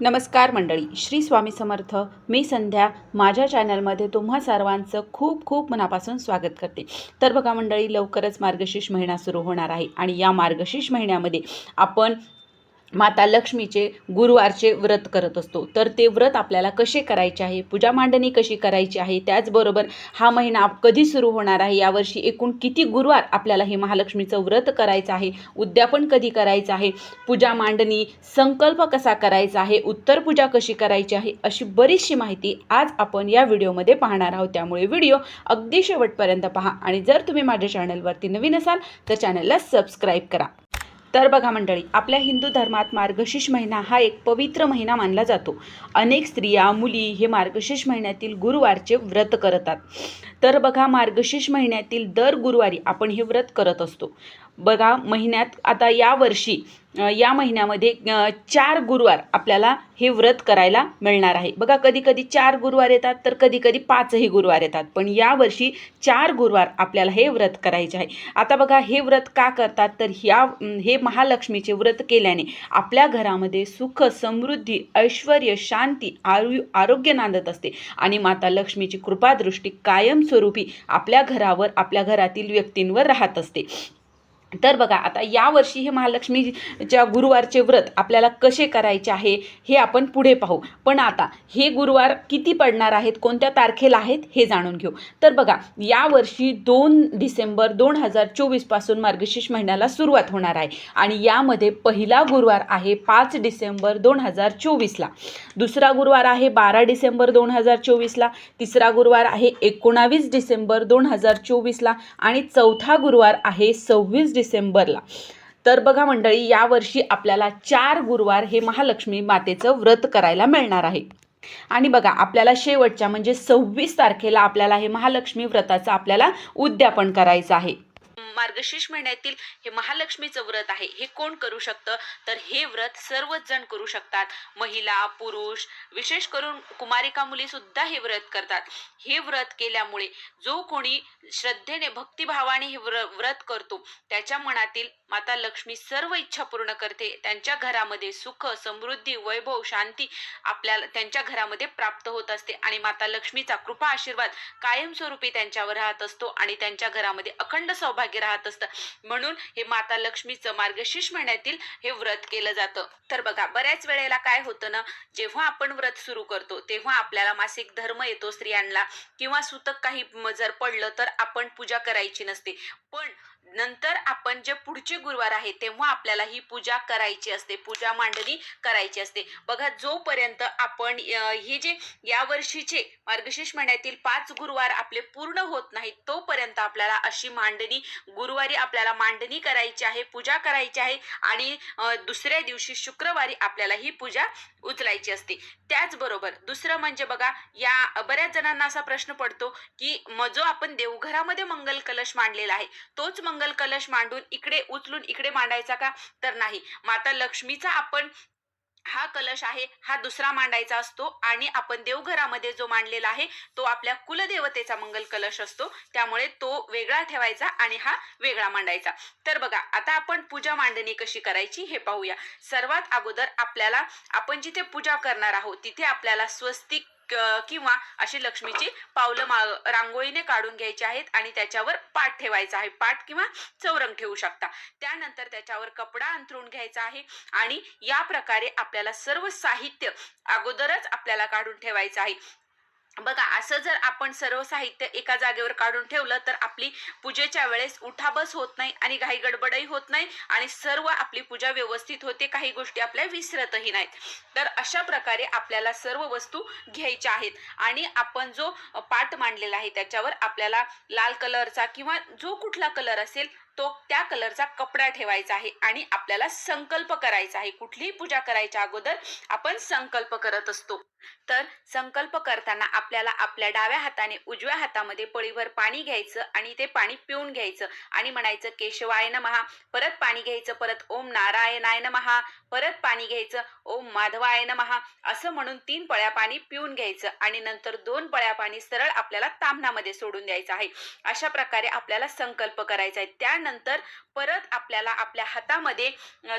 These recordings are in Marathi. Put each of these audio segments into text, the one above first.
नमस्कार मंडळी श्री स्वामी समर्थ. मी संध्या. माझ्या चॅनलमध्ये तुम्हा सर्वांचं खूप खूप मनापासून स्वागत करते. तर बघा मंडळी लवकरच मार्गशीर्ष महिना सुरू होणार आहे आणि या मार्गशीर्ष महिन्यामध्ये आपण माता लक्ष्मीचे गुरुवारचे व्रत करत असतो. तर ते व्रत आपल्याला कसे करायचे आहे? पूजा मांडणी कशी करायची आहे? त्याचबरोबर हा महिना कधी सुरू होणार आहे? यावर्षी एकूण किती गुरुवार आपल्याला हे महालक्ष्मीचं व्रत करायचं आहे? उद्यापन कधी करायचं आहे? पूजा मांडणी संकल्प कसा करायचा आहे? उत्तर पूजा कशी करायची आहे? अशी बरीचशी माहिती आज आपण या व्हिडिओमध्ये पाहणार आहोत. त्यामुळे व्हिडिओ अगदी शेवटपर्यंत पहा. आणि जर तुम्ही माझ्या चॅनलवरती नवीन असाल तर चॅनलला सबस्क्राईब करा. तर बघा मंडळी आपल्या हिंदू धर्मात मार्गशीर्ष महिना हा एक पवित्र महिना मानला जातो. अनेक स्त्रिया मुली हे मार्गशीर्ष महिन्यातील गुरुवारचे व्रत करतात. तर बघा मार्गशीर्ष महिन्यातील दर गुरुवारी आपण हे व्रत करत असतो. बघा महिन्यात आता या वर्षी या महिन्यामध्ये चार गुरुवार आपल्याला हे व्रत करायला मिळणार आहे. बघा कधी कधी चार गुरुवार येतात तर कधी कधी पाचही गुरुवार येतात. पण यावर्षी चार गुरुवार आपल्याला हे व्रत करायचे आहे. आता बघा हे व्रत का करतात? तर ह्या हे महालक्ष्मीचे व्रत केल्याने आपल्या घरामध्ये सुख समृद्धी ऐश्वर शांती आयु आरोग्य नांदत असते. आणि माता लक्ष्मीची कृपादृष्टी कायमस्वरूपी आपल्या घरावर आपल्या घरातील व्यक्तींवर राहत असते. तर बघा आता यावर्षी हे महालक्ष्मीच्या गुरुवारचे व्रत आपल्याला कसे करायचे आहे हे आपण पुढे पाहू. पण आता हे गुरुवार किती पडणार आहेत कोणत्या तारखेला आहेत हे जाणून घेऊ. तर बघा यावर्षी दोन डिसेंबर दोन हजार चोवीसपासून मार्गशीर्ष महिन्याला सुरुवात होणार आहे. आणि यामध्ये पहिला गुरुवार आहे पाच डिसेंबर दोन हजार चोवीसला. दुसरा गुरुवार आहे बारा डिसेंबर दोन हजार चोवीसला. तिसरा गुरुवार आहे एकोणावीस डिसेंबर दोन हजार चोवीसला. आणि चौथा गुरुवार आहे सव्वीस डिसेंबरला. तर बघा मंडळी यावर्षी आपल्याला चार गुरुवार हे महालक्ष्मी मातेचं व्रत करायला मिळणार आहे. आणि बघा आपल्याला शेवटच्या म्हणजे सव्वीस तारखेला आपल्याला हे महालक्ष्मी व्रताचं आपल्याला उद्यापन करायचं आहे. मार्गशीर्ष महिन्यातील हे महालक्ष्मीचं व्रत आहे. हे कोण करू शकतं? तर हे व्रत सर्वच जण करू शकतात. महिला पुरुष विशेष करून कुमारिका मुली सुद्धा हे व्रत करतात. हे व्रत केल्यामुळे जो कोणी श्रद्धेने भक्तिभावाने हे व्र व्रत करतो त्याच्या मनातील माता लक्ष्मी सर्व इच्छा पूर्ण करते. त्यांच्या घरामध्ये सुख समृद्धी वैभव शांती आपल्याला त्यांच्या घरामध्ये प्राप्त होत असते. आणि माता लक्ष्मीचा कृपा आशीर्वाद कायमस्वरूपी त्यांच्यावर राहत असतो आणि त्यांच्या घरामध्ये अखंड सौभाग्य राहत असतं. म्हणून हे माता लक्ष्मीचं मार्गशीर्ष महिन्यातील हे व्रत केलं जातं. तर बघा बऱ्याच वेळेला काय होतं ना जेव्हा आपण व्रत सुरू करतो तेव्हा आपल्याला मासिक धर्म येतो स्त्रियांना. किंवा सुतक काही म- जर पडलं तर आपण पूजा करायची नसते. पण नंतर आपण जे पुढचे गुरुवार आहे तेव्हा आपल्याला ही पूजा करायची असते. पूजा मांडणी करायची असते. बघा जोपर्यंत आपण हे जे या वर्षीचे मार्गशीर्ष महिन्यातील पाच गुरुवार आपले पूर्ण होत नाहीत तोपर्यंत आपल्याला अशी मांडणी गुरुवारी आपल्याला मांडणी करायची आहे पूजा करायची आहे आणि दुसऱ्या दिवशी शुक्रवारी आपल्याला ही पूजा उचलायची असते. त्याचबरोबर दुसरं म्हणजे बघा या बऱ्याच जणांना असा प्रश्न पडतो की मग जो आपण देवघरामध्ये मंगल कलश मांडलेला आहे तोच मंगल मंगल कलश मांडून इकडे उचलून इकडे मांडायचा का? तर नाही. माता लक्ष्मीचा आपण हा कलश आहे हा दुसरा मांडायचा असतो आणि आपण देवघरामध्ये जो मांडलेला आहे तो आपल्या कुलदेवतेचा मंगल कलश असतो. त्यामुळे तो वेगळा ठेवायचा आणि हा वेगळा मांडायचा. तर बघा आता आपण पूजा मांडणी कशी करायची हे पाहूया. सर्वात अगोदर आपल्याला आपण जिथे पूजा करणार आहोत तिथे आपल्याला स्वस्तिक किंवा अशी लक्ष्मीची पावलं मा रांगोळीने काढून घ्यायची आहेत आणि त्याच्यावर पाठ ठेवायचा आहे. पाठ किंवा चौरंग ठेवू शकता. त्यानंतर त्याच्यावर कपडा अंथरून घ्यायचा आहे आणि या प्रकारे आपल्याला सर्व साहित्य अगोदरच आपल्याला काढून ठेवायचं आहे. बघा असं जर आपण सर्व साहित्य एका जागेवर काढून ठेवलं तर आपली पूजेच्या वेळेस उठाबस होत नाही आणि घाई गडबडही होत नाही आणि सर्व आपली पूजा व्यवस्थित होते काही गोष्टी आपल्या विसरतही नाहीत. तर अशा प्रकारे आपल्याला सर्व वस्तू घ्यायच्या आहेत आणि आपण जो पाट मांडलेला आहे त्याच्यावर आपल्याला लाल कलरचा किंवा जो कुठला कलर असेल तो त्या कलरचा कपडा ठेवायचा आहे आणि आपल्याला संकल्प करायचा आहे. कुठलीही पूजा करायच्या अगोदर आपण संकल्प करत असतो. तर संकल्प करताना आपल्याला आपल्या डाव्या हाताने उजव्या हातामध्ये पळीभर पाणी घ्यायचं आणि ते पाणी पिऊन घ्यायचं. आणि म्हणायचं केशवाय नमहा परत पाणी घ्यायचं परत ओम नारायणाय नमहा परत पाणी घ्यायचं ओम माधवाय नमहा असं म्हणून तीन पळ्या पाणी पिऊन घ्यायचं आणि नंतर दोन पळ्या पाणी सरळ आपल्याला तामणामध्ये सोडून द्यायचं आहे. अशा प्रकारे आपल्याला संकल्प करायचा आहे. त्यानंतर त्यानंतर परत आपल्याला आपल्या हातामध्ये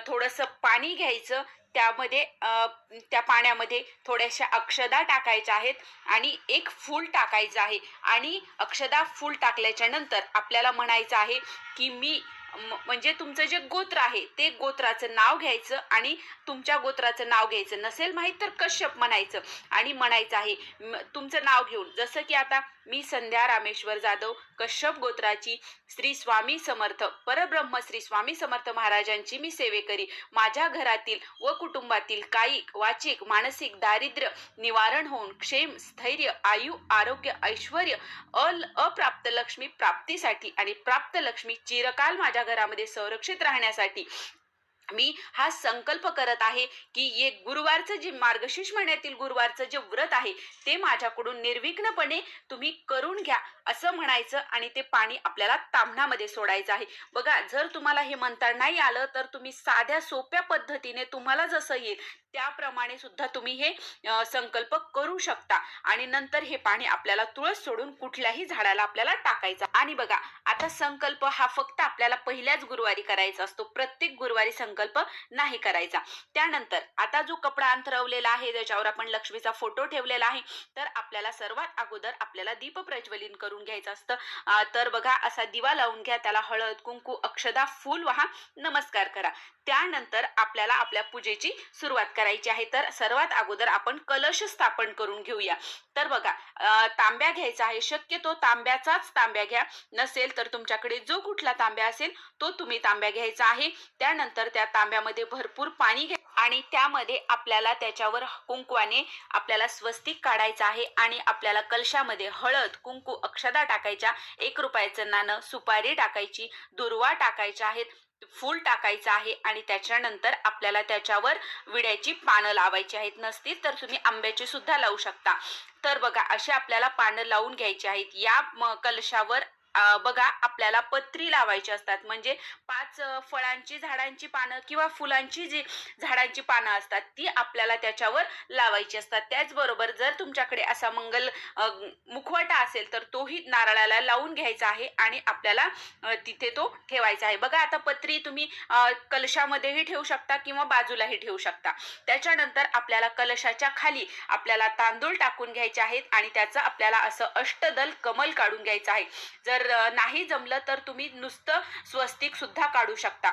थोडंसं पाणी घ्यायचं. त्यामध्ये त्या पाण्यामध्ये थोड्याशा अक्षदा टाकायच्या आहेत आणि एक फूल टाकायचं आहे. आणि अक्षदा फूल टाकल्याच्या नंतर आपल्याला म्हणायचं आहे की मी म्हणजे तुमचं जे गोत्र आहे ते गोत्राचं नाव घ्यायचं आणि तुमच्या गोत्राचं नाव घ्यायचं. नसेल माहीत तर कश्यप म्हणायचं. आणि म्हणायचं आहे तुमचं नाव घेऊन. जसं की आता मी संध्या रामेश्वर जाधव कश्यप गोत्राची श्री स्वामी समर्थ परब्रह्म श्री स्वामी समर्थ महाराजांची मी सेवेकरी माझ्या घरातील व कुटुंबातील कायिक वाचिक मानसिक दारिद्र्य निवारण होऊन क्षेम स्थैर्य आयु आरोग्य ऐश्वर अल अप्राप्त लक्ष्मी प्राप्तीसाठी आणि प्राप्त लक्ष्मी चिरकाल माझ्या घरामध्ये संरक्षित राहण्यासाठी मी हा संकल्प करत आहे की ये गुरुवारचं जे मार्गशीर्ष महिन्यातील गुरुवारचं जे व्रत आहे ते माझ्याकडून निर्विघ्नपणे तुम्ही करून घ्या असं म्हणायचं आणि ते पाणी आपल्याला तांबणामध्ये सोडायचं आहे. बघा जर तुम्हाला हे म्हणता नाही आलं तर तुम्ही साध्या सोप्या पद्धतीने तुम्हाला जसं येईल त्याप्रमाणे सुद्धा तुम्ही हे संकल्प करू शकता. आणि नंतर हे पाणी आपल्याला तुळस सोडून कुठल्याही झाडाला आपल्याला टाकायचं. आणि बघा आता संकल्प हा फक्त आपल्याला पहिल्याच गुरुवारी करायचा असतो. प्रत्येक गुरुवारी संकल्प नाही करायचा. त्यानंतर आता जो कपडा अंतरवलेला आहे त्याच्यावर आपण लक्ष्मीचा फोटो ठेवलेला आहे तर आपल्याला सर्वात अगोदर आपल्याला दीप प्रज्वलित करून घ्यायचं असतं. तर बघा असा दिवा लावून घ्या त्याला हळद कुंकू अक्षदा फूल वाहा नमस्कार करा. त्यानंतर आपल्याला आपल्या पूजेची सुरुवात करायची आहे तर सर्वात अगोदर आपण कलश स्थापन करून घेऊया. तर बघा तांब्या घ्यायचा आहे. शक्यतो तांब्याचाच तांब्या घ्या. नसेल तर तुमच्याकडे जो कुठला तांब्या असेल तो तुम्ही तांब्या घ्यायचा आहे. त्यानंतर त्या तांब्यामध्ये भरपूर पाणी घ्या आणि त्यामध्ये आपल्याला त्याच्यावर कुंकवाने आपल्याला स्वस्तिक काढायचं आहे आणि आपल्याला कलशामध्ये हळद कुंकू अक्षदा टाकायच्या. एक रुपयाचं नाणं सुपारी टाकायची दुर्वा टाकायच्या आहेत. फूल टाकायचं आहे आणि त्याच्यानंतर आपल्याला त्याच्यावर विड्याची पानं लावायची आहेत. नसतील तर तुम्ही आंब्याची सुद्धा लावू शकता. तर बघा असे आपल्याला पानं लावून घ्यायची आहेत. या म- कलशावर बघा आपल्याला पत्री लावायची असतात. म्हणजे पाच फळांची झाडांची पानं किंवा फुलांची जी झाडांची पानं असतात ती आपल्याला त्याच्यावर लावायची असतात. त्याचबरोबर जर तुमच्याकडे असा मंगल मुखवटा असेल तर तोही नारळाला लावून घ्यायचा आहे आणि आपल्याला तिथे तो ठेवायचा आहे. बघा आता पत्री तुम्ही कलशामध्येही ठेवू शकता किंवा बाजूलाही ठेवू शकता. त्याच्यानंतर आपल्याला कलशाच्या खाली आपल्याला तांदूळ टाकून घ्यायचे आहेत आणि त्याचं आपल्याला असं अष्टदल कमल काढून घ्यायचं आहे. जर जर नाही जमलं तर तुम्ही नुसतं स्वस्तिक सुद्धा काढू शकता.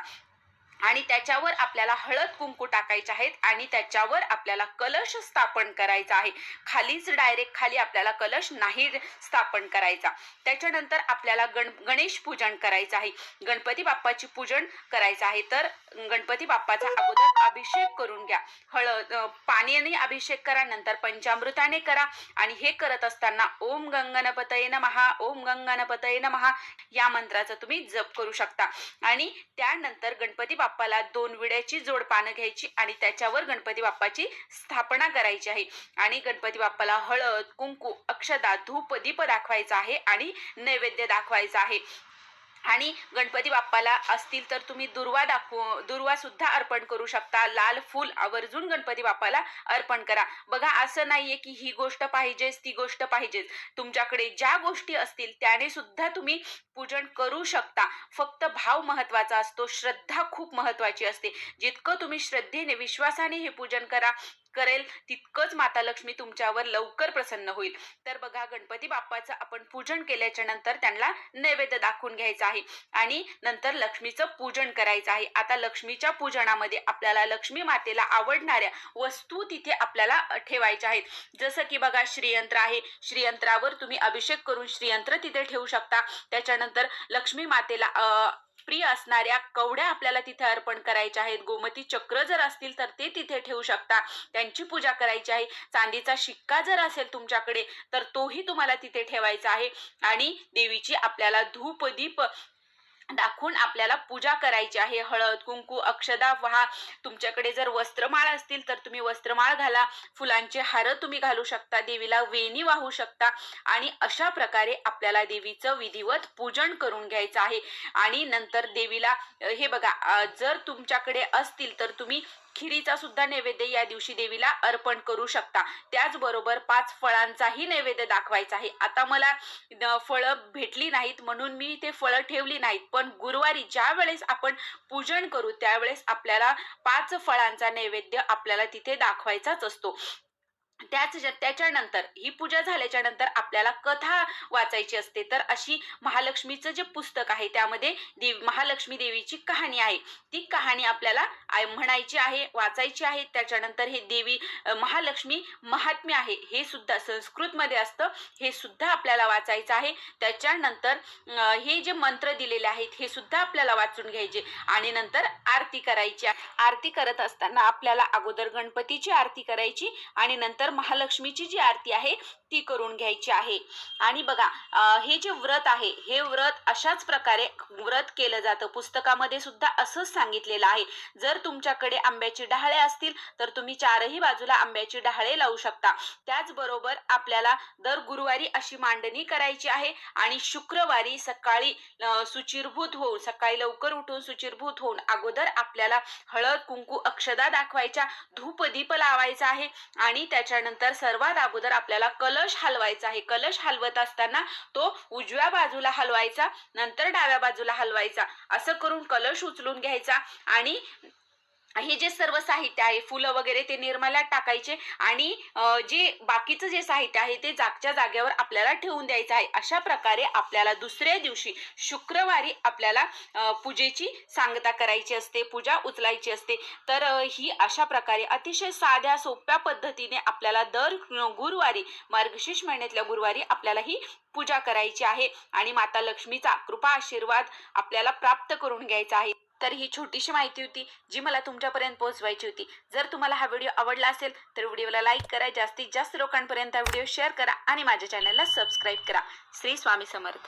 आणि त्याच्यावर आपल्याला हळद कुंकू टाकायचे आहेत आणि त्याच्यावर आपल्याला कलश स्थापन करायचा आहे. खालीच डायरेक्ट खाली आपल्याला कलश नाही स्थापन करायचा. त्याच्यानंतर आपल्याला गण गणेश पूजन करायचं आहे. गणपती बाप्पाची पूजन करायचं आहे. तर गणपती बाप्पाचा अगोदर अभिषेक करून घ्या. हळद पाण्याने अभिषेक करा नंतर पंचामृताने करा आणि हे करत असताना ओम गंगणपतये महा ओम गंगणपतये महा या मंत्राचा तुम्ही जप करू शकता. आणि त्यानंतर गणपती बाप्पाला दोन विड्याची जोड पानं घ्यायची आणि त्याच्यावर गणपती बाप्पाची स्थापना करायची आहे. आणि गणपती बाप्पाला हळद कुंकू अक्षदा धूप दीप दाखवायचा आहे आणि नैवेद्य दाखवायचा आहे. आणि गणपती बाप्पाला असतील तर तुम्ही दुर्वा दाखवू दुर्वा सुद्धा अर्पण करू शकता. लाल फूल आवर्जून गणपती बाप्पाला अर्पण करा. बघा असं नाहीये की ही गोष्ट पाहिजेच ती गोष्ट पाहिजेच. तुमच्याकडे ज्या गोष्टी असतील त्याने सुद्धा तुम्ही पूजन करू शकता. फक्त भाव महत्त्वाचा असतो श्रद्धा खूप महत्वाची असते. जितकं तुम्ही श्रद्धेने विश्वासाने हे पूजन करा करेल तितकंच माता लक्ष्मी तुमच्यावर लवकर प्रसन्न होईल. तर बघा गणपती बाप्पाचं आपण पूजन केल्याच्यानंतर त्यांना नैवेद्य दाखवून घ्यायचं आहे. आणि नंतर लक्ष्मीचं पूजन करायचं आहे. आता लक्ष्मीच्या पूजनामध्ये आपल्याला लक्ष्मी मातेला आवडणाऱ्या वस्तू तिथे आपल्याला ठेवायच्या आहेत. जसं की बघा श्रीयंत्र आहे. श्रीयंत्रावर तुम्ही अभिषेक करून श्रीयंत्र तिथे ठेवू शकता. त्याच्यानंतर लक्ष्मी मातेला प्रिय असणाऱ्या कवड्या आपल्याला तिथे अर्पण करायच्या आहेत. गोमती चक्र जर असतील तर ते तिथे ठेवू शकता. त्यांची पूजा करायची आहे. चांदीचा शिक्का जर असेल तुमच्याकडे तर तोही तुम्हाला तिथे ठेवायचा आहे. आणि देवीची आपल्याला धूप दीप दाखवून आपल्याला पूजा करायची आहे. हळद कुंकू अक्षदा व्हा तुमच्याकडे जर वस्त्रमाळ असतील तर तुम्ही वस्त्रमाळ घाला. फुलांचे हार तुम्ही घालू शकता. देवीला वेणी वाहू शकता. आणि अशा प्रकारे आपल्याला देवीचं विधिवत पूजन करून घ्यायचं आहे. आणि नंतर देवीला हे बघा जर तुमच्याकडे असतील तर तुम्ही खिरीचा सुद्धा नैवेद्य या दिवशी देवीला अर्पण करू शकता. त्याचबरोबर पाच फळांचाही नैवेद्य दाखवायचा आहे. आता मला फळं भेटली नाहीत म्हणून मी ते फळं ठेवली नाहीत. पण गुरुवारी ज्या वेळेस आपण पूजन करू त्यावेळेस आपल्याला पाच फळांचा नैवेद्य आपल्याला तिथे दाखवायचाच असतो. त्याच त्याच्यानंतर ही पूजा झाल्याच्यानंतर आपल्याला कथा वाचायची असते. तर अशी महालक्ष्मीचं जे पुस्तक आहे त्यामध्ये देव महालक्ष्मी देवीची कहाणी आहे. ती कहाणी आपल्याला आय- म्हणायची आहे वाचायची आहे. त्याच्यानंतर हे देवी महालक्ष्मी महात्म्य आहे. हे सुद्धा संस्कृतमध्ये असतं. हे सुद्धा आपल्याला वाचायचं आहे. त्याच्यानंतर हे जे मंत्र दिलेले आहेत हे सुद्धा आपल्याला वाचून घ्यायचे. आणि नंतर आरती करायची आहे. आरती करत असताना आपल्याला अगोदर गणपतीची आरती करायची आणि नंतर महालक्ष्मीची जी आरती आहे ती करून घ्यायची आहे. आणि बघा हे जे व्रत आहे हे व्रत अशाच प्रकारे व्रत केलं जातं. पुस्तकामध्ये सुद्धा असंच सांगितलेलं आहे. जर तुमच्याकडे आंब्याची डहाळे असतील तर तुम्ही चारही बाजूला आंब्याची डहाळे लावू शकता. त्याचबरोबर आपल्याला दर गुरुवारी अशी मांडणी करायची आहे आणि शुक्रवारी सकाळी सुचिरभूत होऊन सकाळी लवकर उठून सुचिरभूत होऊन अगोदर आपल्याला हळद कुंकू अक्षदा दाखवायच्या धूप दीप लावायचा आहे. आणि त्याच्या त्याच्यानंतर सर्वात अगोदर आपल्याला कलश हलवायचा आहे. कलश हलवत असताना तो उजव्या बाजूला हलवायचा नंतर डाव्या बाजूला हलवायचा. असं करून कलश उचलून घ्यायचा आणि हे जे सर्व साहित्य आहे फुलं वगैरे ते निर्माल्यात टाकायचे आणि जे बाकीचं जे साहित्य आहे ते जागच्या जागेवर आपल्याला ठेवून द्यायचं आहे. अशा प्रकारे आपल्याला दुसऱ्या दिवशी शुक्रवारी आपल्याला पूजेची सांगता करायची असते पूजा उचलायची असते. तर ही अशा प्रकारे अतिशय साध्या सोप्या पद्धतीने आपल्याला दर गुरुवारी मार्गशीर्ष महिन्यातल्या गुरुवारी आपल्याला ही पूजा करायची आहे आणि माता लक्ष्मीचा कृपा आशीर्वाद आपल्याला प्राप्त करून घ्यायचा आहे. तर ही छोटीशी माहिती होती जी मला तुमच्यापर्यंत पोहोचवायची होती. जर तुम्हाला हा व्हिडिओ आवडला असेल तर व्हिडिओला लाईक करा जास्तीत जास्त लोकांपर्यंत हा व्हिडिओ शेअर करा आणि माझ्या चॅनलला सबस्क्राईब करा. श्री स्वामी समर्थ.